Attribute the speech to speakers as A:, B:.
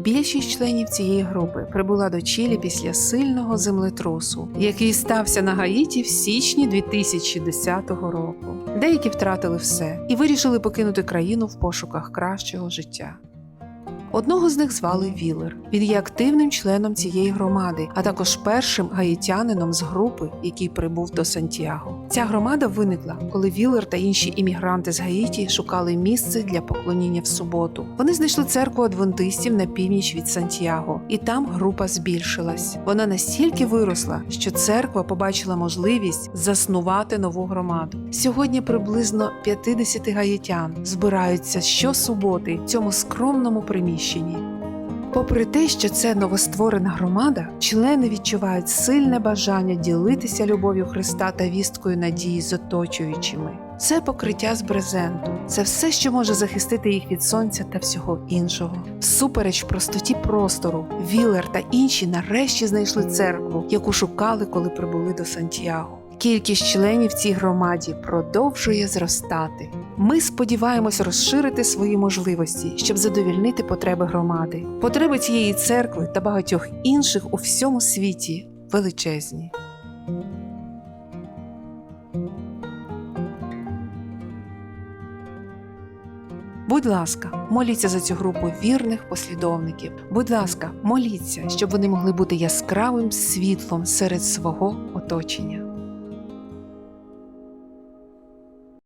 A: Більшість членів цієї групи прибула до Чилі після сильного землетрусу, який стався на Гаїті в січні 2010 року. Деякі втратили все і вирішили покинути країну в пошуках кращого життя. Одного з них звали Вілер. Він є активним членом цієї громади, а також першим гаїтянином з групи, який прибув до Сантьяго. Ця громада виникла, коли Вілер та інші іммігранти з Гаїті шукали місце для поклоніння в суботу. Вони знайшли церкву адвентистів на північ від Сантьяго, і там група збільшилась. Вона настільки виросла, що церква побачила можливість заснувати нову громаду. Сьогодні приблизно 50 гаїтян збираються щосуботи в цьому скромному приміщенні. Попри те, що це новостворена громада, члени відчувають сильне бажання ділитися любов'ю Христа та вісткою надії з оточуючими. Це покриття з брезенту, це все, що може захистити їх від сонця та всього іншого. Всупереч простоті простору, Вілер та інші нарешті знайшли церкву, яку шукали, коли прибули до Сантьяго. Кількість членів цій громаді продовжує зростати. Ми сподіваємось розширити свої можливості, щоб задовільнити потреби громади. Потреби цієї церкви та багатьох інших у всьому світі величезні. Будь ласка, моліться за цю групу вірних послідовників. Будь ласка, моліться, щоб вони могли бути яскравим світлом серед свого оточення.